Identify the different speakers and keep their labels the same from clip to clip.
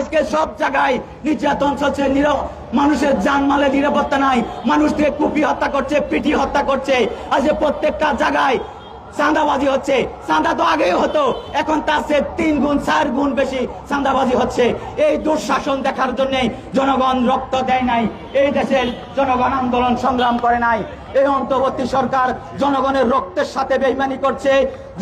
Speaker 1: আজকে সব জায়গায় নির্যাতন চলছে মানুষের জানমালে নিরাপত্তা নাই মানুষকে কুপি হত্যা করছে পিঠি হত্যা করছে। আজকে প্রত্যেকটা জায়গায় চাঁদাবাজি হচ্ছে, চাঁদা তো আগেই হতো, এখন তার সে তিন গুণ, চার গুণ বেশি চাঁদাবাজি হচ্ছে। এই দুঃশাসন দেখার জন্যে জনগণ রক্ত দেয় নাই। এই দেশের জনগণ আন্দোলন সংগ্রাম করে নাই। এই অন্তর্বর্তী সরকার জনগণের রক্তের সাথে বেইমানি করছে।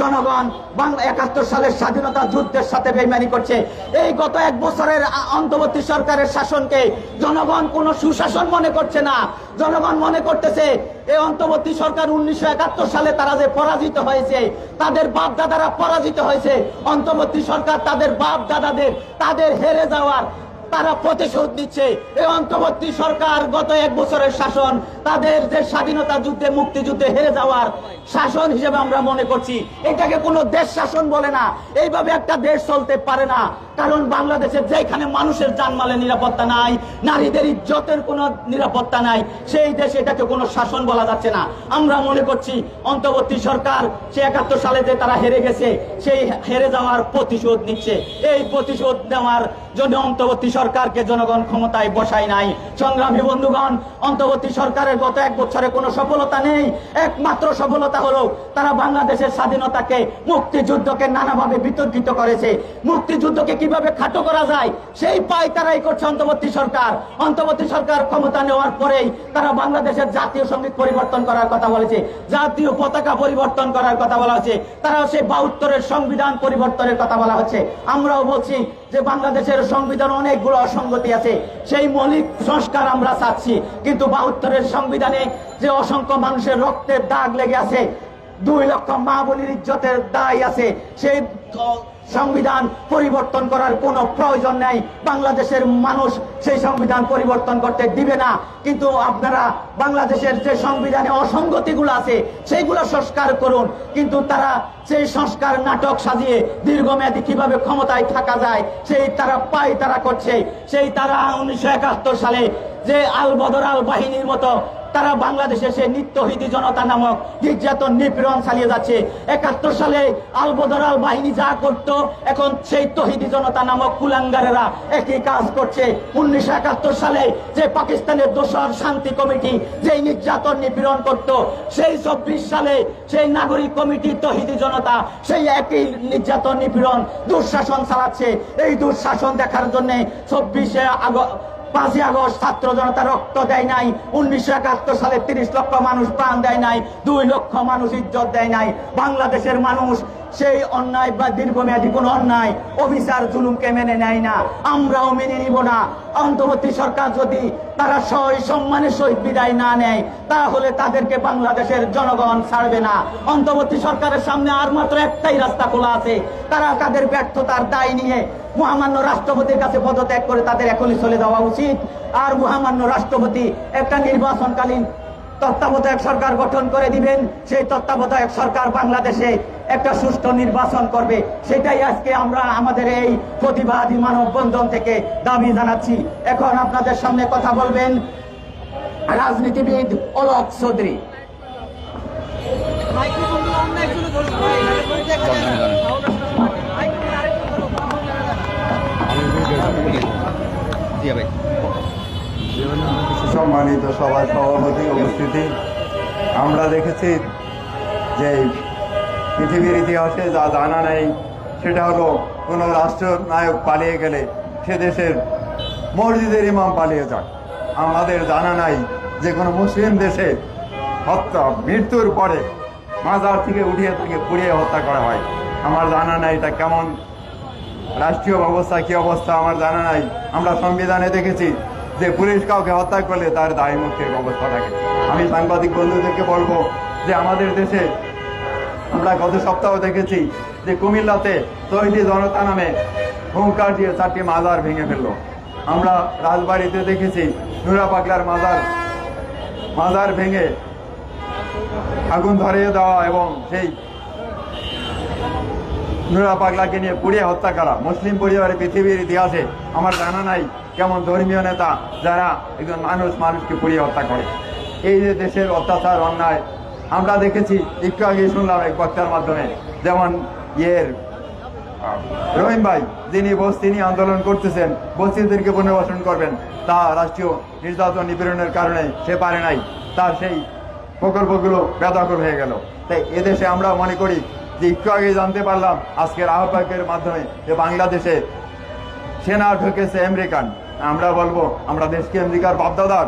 Speaker 1: জনগণ বাংলা একাত্তর সালের স্বাধীনতা যুদ্ধের সাথে বেইমানি করছে। এই গত এক বছরের অন্তর্বর্তী সরকারের শাসনকে জনগণ কোনো সুশাসন মনে করছে না। জনগণ মনে করতেছে, এই অন্তর্বর্তী সরকার উনিশশো একাত্তর সালে তারা যে পরাজিত হয়েছে, তাদের বাপ দাদারা পরাজিত হয়েছে। অন্তর্বর্তী সরকার তাদের বাপ দাদাদের তাদের হেরে যাওয়ার তারা প্রতিশোধ নিচ্ছে। এই অন্তর্বর্তী সরকার গত এক বছরের শাসন, তাদের যে স্বাধীনতা যুদ্ধে, মুক্তিযুদ্ধে হেরে যাওয়ার শাসন হিসেবে আমরা মনে করছি। এটাকে কোনো দেশ শাসন বলে না। এইভাবে একটা দেশ চলতে পারে না। কারণ বাংলাদেশের যেখানে মানুষের জানমালে নিরাপত্তা নাই, নারীদের ইজ্জতের কোনো নিরাপত্তা নাই, সেই দেশে এটাকে কোনো শাসন বলা যাচ্ছে না। আমরা মনে করছি অন্তর্বর্তী সরকার সে একাত্তর সালে যে তারা হেরে গেছে, সেই হেরে যাওয়ার প্রতিশোধ নিচ্ছে। এই প্রতিশোধ নেওয়ার জন্য অন্তর্বর্তী সরকারকে জনগণ ক্ষমতায় বসায় নাই, সংগ্রামী বন্ধুগণ, অন্তর্বর্তী সরকারের গত এক বছরে কোনো সফলতা নেই। একমাত্র সফলতা হলো তারা বাংলাদেশের স্বাধীনতাকে মুক্তিযুদ্ধকে নানাভাবে বিতর্কিত করেছে। মুক্তিযুদ্ধকে কীভাবে খাটো করা যায়, সেই পায় তারাই করছে অন্তর্বর্তী সরকার। অন্তর্বর্তী সরকার ক্ষমতা নেওয়ার পরেই তারা বাংলাদেশের জাতীয় সংগীত পরিবর্তন করার কথা বলেছে, জাতীয় পতাকা পরিবর্তন করার কথা বলা হচ্ছে। তারা সেই বাউত্তরের সংবিধান পরিবর্তনের কথা বলা হচ্ছে। আমরাও বলছি যে বাংলাদেশের সংবিধান অনেকগুলো অসঙ্গতি আছে, সেই মৌলিক সংস্কার আমরা চাচ্ছি। কিন্তু বাহাত্তরের সংবিধানে যে অসংখ্য মানুষের রক্তের দাগ লেগে আছে, দুই লক্ষ মা বোনের ইজ্জতের দায় আছে, সেই সংবিধান পরিবর্তন করার কোনো প্রয়োজন নেই। বাংলাদেশের মানুষ সেই সংবিধান পরিবর্তন করতে দিবে না। কিন্তু আপনারা বাংলাদেশের যে সংবিধানে অসঙ্গতিগুলো আছে, সেইগুলো সংস্কার করুন। কিন্তু তারা সেই সংস্কার নাটক সাজিয়ে দীর্ঘমেয়াদী কীভাবে ক্ষমতায় থাকা যায়, সেই তারা পাই তারা করছে। সেই তারা উনিশশো একাত্তর সালে যে আল বদর আল বাহিনীর মতো তারা বাংলাদেশে সে নিত্যহিতি জনতা নামক নির্যাতন, নিপীড়ন চালিয়ে যাচ্ছে। একাত্তর সালে আল বদর আল বাহিনী যা করত, এখন সেই তহিদি জনতা নামক কুলাঙ্গারেরা একই কাজ করছে। উনিশশো একাত্তর সালে যে পাকিস্তানের দোসর শান্তি কমিটি যেই নির্যাতন, নিপীড়ন করত, সেই চব্বিশ সালে সেই নাগরিক কমিটি তহিদি জনতা সেই একই নির্যাতন, নিপীড়ন দুঃশাসন চালাচ্ছে। এই দুঃশাসন দেখার জন্য চব্বিশে আগস্ট পাঁচই আগস্ট ছাত্র জনতা রক্ত দেয় নাই। উনিশশো একাত্তর সালে তিরিশ লক্ষ মানুষ প্রাণ দেয় নাই, দুই লক্ষ মানুষ ইজ্জত দেয় নাই। বাংলাদেশের মানুষ সেই অন্যায় বা দীর্ঘমেয়াদী কোন অন্যায় অবিচার জুলুমকে মেনে নেয় না। আমরাও মেনে নিব না। অন্তর্বর্তী সরকার যদি তারা সই সম্মানের সহিত বিদায় না নেয়, তাহলে তাদেরকে বাংলাদেশের জনগণ ছাড়বে না। অন্তর্বর্তী সরকারের সামনে আর মাত্র একটাই রাস্তা খোলা আছে। তারা তাদের ব্যর্থতার দায় নিয়ে মহামান্য রাষ্ট্রপতির কাছে পদত্যাগ করে তাদের এখনই চলে যাওয়া উচিত। আর মহামান্য রাষ্ট্রপতি একটা নির্বাচনকালীন তত্ত্বাবধায়ক সরকার গঠন করে দিবেন, সেই তত্ত্বাবধায়ক সরকার বাংলাদেশে একটা সুষ্ঠু নির্বাচন করবে। সেটাই আজকে আমরা আমাদের এই প্রতিবাদী মানববন্ধন থেকে দাবি জানাচ্ছি। এখন আপনাদের সামনে কথা বলবেন রাজনীতিবিদ অলোক চৌধুরী।
Speaker 2: সম্মানিত সভার সভাপতি উপস্থিতি। আমরা দেখেছি যে পৃথিবীর ইতিহাসে যা জানা নেই, সেটা হলো কোনো রাষ্ট্রনায়ক পালিয়ে গেলে সে দেশের মসজিদের ইমাম পালিয়ে যাক আমাদের জানা নাই যে কোনো মুসলিম দেশে হত্যা, মৃত্যুর পরে মাজার থেকে উঠিয়ে তাকে পুড়িয়ে হত্যা করা হয়। আমার জানা নাই এটা কেমন, রাষ্ট্রীয় ব্যবস্থা কি অবস্থা, আমার জানা নাই। আমরা সংবিধানে দেখেছি যে পুলিশ কাউকে হত্যা করলে তার দায় মুক্তির ব্যবস্থা থাকে। আমি সাংবাদিক বন্ধুদেরকে বলব যে আমাদের দেশে আমরা গত সপ্তাহ দেখেছি যে কুমিল্লাতে তৈরি জনতা নামে হুঙ্কার দিয়ে চারটি মাজার ভেঙে ফেলল। আমরা রাজবাড়িতে দেখেছি নুরা পাগলার মাজার মাজার ভেঙে আগুন ধরিয়ে দেওয়া এবং সেই নুরা পাগলাকে নিয়ে পুড়িয়ে হত্যা করা। মুসলিম পরিবারে পৃথিবীর ইতিহাসে আমার জানা নাই কেমন ধর্মীয় নেতা যারা একজন মানুষ, মানুষকে পুড়িয়ে হত্যা করে। এই যে দেশের অত্যাচার, অন্যায়, আমরা দেখেছি, একটু আগে শুনলাম এক বক্তার মাধ্যমে, যেমন ইয়ের রহিম ভাই, যিনি বস্তি নিয়ে আন্দোলন করতেছেন, বস্তিদেরকে পুনর্বাসন করবেন, তা রাষ্ট্রীয় নির্যাতন নিপীড়নের কারণে সে পারে নাই, তার সেই প্রকল্পগুলো বেদখল হয়ে গেল। তাই এদেশে আমরা মনে করি যে একটু আগে জানতে পারলাম, আজকের আহ্বায়কের মাধ্যমে যে বাংলাদেশে সেনা ঢুকেছে আমেরিকান। আমরা বলব, আমরা দেশকে আমেরিকার বাপদাদার।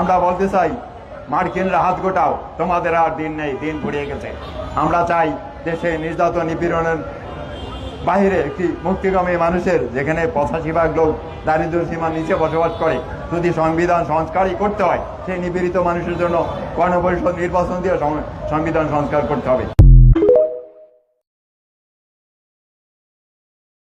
Speaker 2: আমরা বলতে চাই, মার্কিনরা হাত গোটাও, তোমাদের আর দিন নেই, দিন ফুরিয়ে গেছে। আমরা চাই দেশে নির্যাতন নিপীড়নের বাইরে একটি মুক্তিকামী মানুষের, যেখানে পঁচাশি ভাগ লোক দারিদ্র সীমার নিচে বসবাস করে, যদি সংবিধান সংস্কারই করতে হয়, সেই নিপীড়িত মানুষের জন্য গণপরিষদ নির্বাচন দিয়ে সংবিধান সংস্কার করতে হবে।